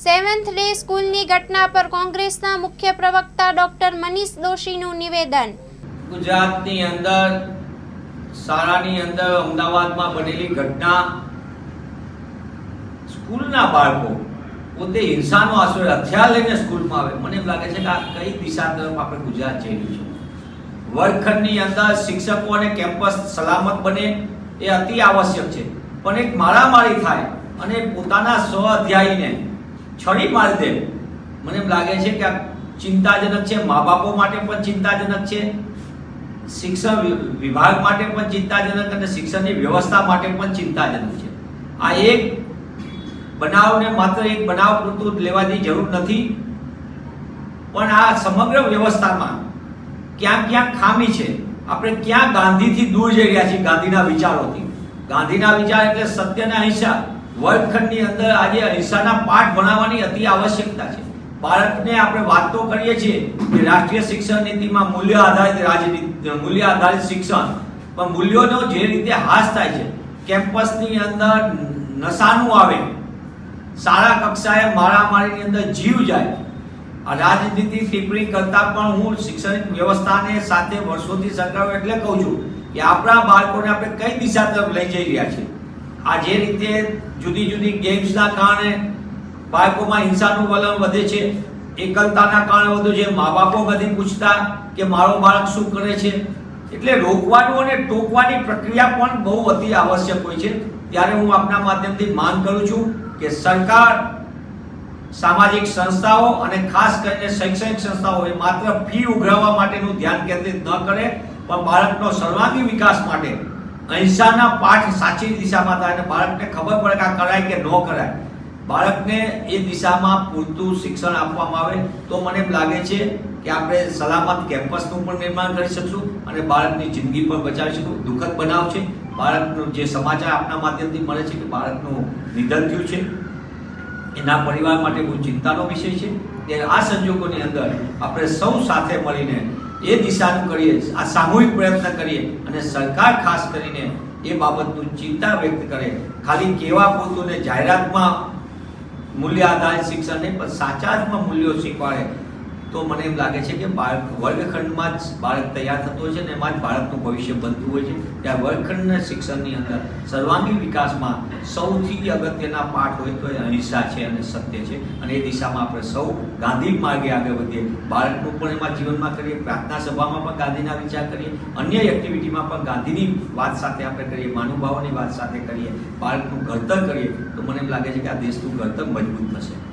Seventh day સ્કૂલની ઘટના પર કોંગ્રેસના મુખ્ય પ્રવક્તા ડોક્ટર મનીષ દોશીનું નિવેદન. ગુજરાતની અંદર, શાળાની અંદર અમદાવાદમાં બનેલી ઘટના, સ્કૂલના બાળકો પોતે હિંસાનો આશરો હથિયાર લઈને સ્કૂલમાં આવે. મને એમ લાગે છે કે આ કઈ દિશા તરફ આપણે ગુજરાત જઈ રહ્યું છે? વર્ગખંડની અંદર શિક્ષકો અને કેમ્પસ સલામત બને એ અતિ આવશ્યક છે. પણ એક મારામારી થાય અને પોતાના સ્વ અધ્યાયીને છડી મારી દે. મને એમ લાગે છે કે આ ચિંતાજનક છે. મા બાપો માટે પણ ચિંતાજનક છે. શિક્ષણ વિભાગ માટે પણ ચિંતાજનક અને શિક્ષણની વ્યવસ્થા માટે પણ ચિંતાજનક છે. આ એક બનાવને માત્ર એક બનાવ પૂરતું લેવાની જરૂર નથી. પણ આ સમગ્ર વ્યવસ્થામાં ક્યાં ક્યાં ખામી છે. આપણે ક્યાં ગાંધીથી દૂર જઈ રહ્યા છીએ ગાંધીના વિચારોથી? ગાંધીના વિચાર એટલે સત્ય અને અહિંસા. વર્ગખંડની અંદર આજે અહિંસાના પાઠ ભણાવવાની અતિ આવશ્યકતા છે. બાળકને આપણે વાત તો કરીએ છીએ કે રાષ્ટ્રીય શિક્ષણ નીતિમાં મૂલ્ય આધારિત રાજનીતિ, મૂલ્ય આધારિત શિક્ષણ, પણ મૂલ્યોનો જે રીતે હાસ થાય છે, કેમ્પસની અંદર નશાનું આવે, શાળા કક્ષાએ મારામારીની અંદર જીવ જાય રાજનીતિ ટિપ્પણી કરતા પણ હું શિક્ષણ વ્યવસ્થાને સાથે વર્ષોથી સરકારો એટલે કહું છું કે આપણા બાળકોને આપણે કઈ દિશા તરફ લઈ જઈ રહ્યા છીએ? આ જે રીતે જુદી જુદી ગેમ્સના કારણે બાળકોમાં હિંસાનું વલણ વધે છે, એકલતાના કારણે વધુ છે મા બાપો નથી પૂછતા કે મારો બાળક શું કરે છે? એટલે રોકવાનું અને ટોકવાની પ્રક્રિયા પણ બહુ અતિ આવશ્યક હોય છે. ત્યારે હું આપના માધ્યમથી માંગ કરું છું કે સરકાર, સામાજિક સંસ્થાઓ અને ખાસ કરીને શૈક્ષણિક સંસ્થાઓ માત્ર ફી ઉઘરાવવા માટેનું ધ્યાન કેન્દ્રિત ન કરે, પણ બાળકનો સર્વાંગી વિકાસ માટે અહિંસાના પાઠ સાચી દિશામાં થાય અને બાળકને ખબર પડે કે આ કરાય કે ન કરાય. બાળકને એ દિશામાં પૂરતું શિક્ષણ આપવામાં આવે તો મને એમ લાગે છે કે આપણે સલામત કેમ્પસનું પણ નિર્માણ કરી શકશું અને બાળકની જિંદગી પણ બચાવી શકશું. દુઃખદ બનાવ છે. બાળકનું જે સમાચાર આપના માધ્યમથી મળે છે કે બાળકનું નિધન થયું છે. એના પરિવાર માટે બહુ ચિંતાનો વિષય છે. ત્યારે આ સંજોગોની અંદર આપણે સૌ સાથે મળીને એ દિશાનું કરીએ. આ સામૂહિક પ્રયત્ન કરીએ અને સરકાર ખાસ કરીને એ બાબતનું ચિંતા વ્યક્ત કરે. ખાલી કેવા પૂરતું ને જાહેરાતમાં મૂલ્ય આધારિત શિક્ષણ નહીં, પણ સાચા અર્થમાં મૂલ્યો શીખવાડે. તો મને એમ લાગે છે કે બાળક વર્ગખંડમાં જ બાળક તૈયાર થતો છે ને એમાં જ બાળકનું ભવિષ્ય બનતું હોય છે. ત્યાં વર્ગખંડના શિક્ષણની અંદર સર્વાંગી વિકાસમાં સૌથી અગત્યના પાઠ હોય તો એ અહિંસા છે અને સત્ય છે. અને એ દિશામાં આપણે સૌ ગાંધી માર્ગે આગળ વધીએ. બાળકનું પણ એમાં જીવનમાં કરીએ, પ્રાર્થના સભામાં પણ ગાંધીના વિચાર કરીએ, અન્ય એક્ટિવિટીમાં પણ ગાંધીની વાત સાથે આપણે કરીએ માનુભાવોની વાત સાથે કરીએ, બાળકનું ઘડતર કરીએ. તો મને એમ લાગે છે કે આ દેશનું ઘડતર મજબૂત થશે.